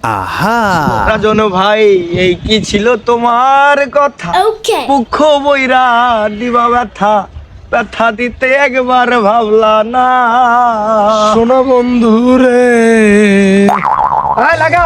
আহা রাজন ভাই এই কি ছিল তোমার কথা মুখ বইরা দিবা ব্যথা ব্যথা দিতে একবার ভাবলা না শোনো বন্ধু রে লাগা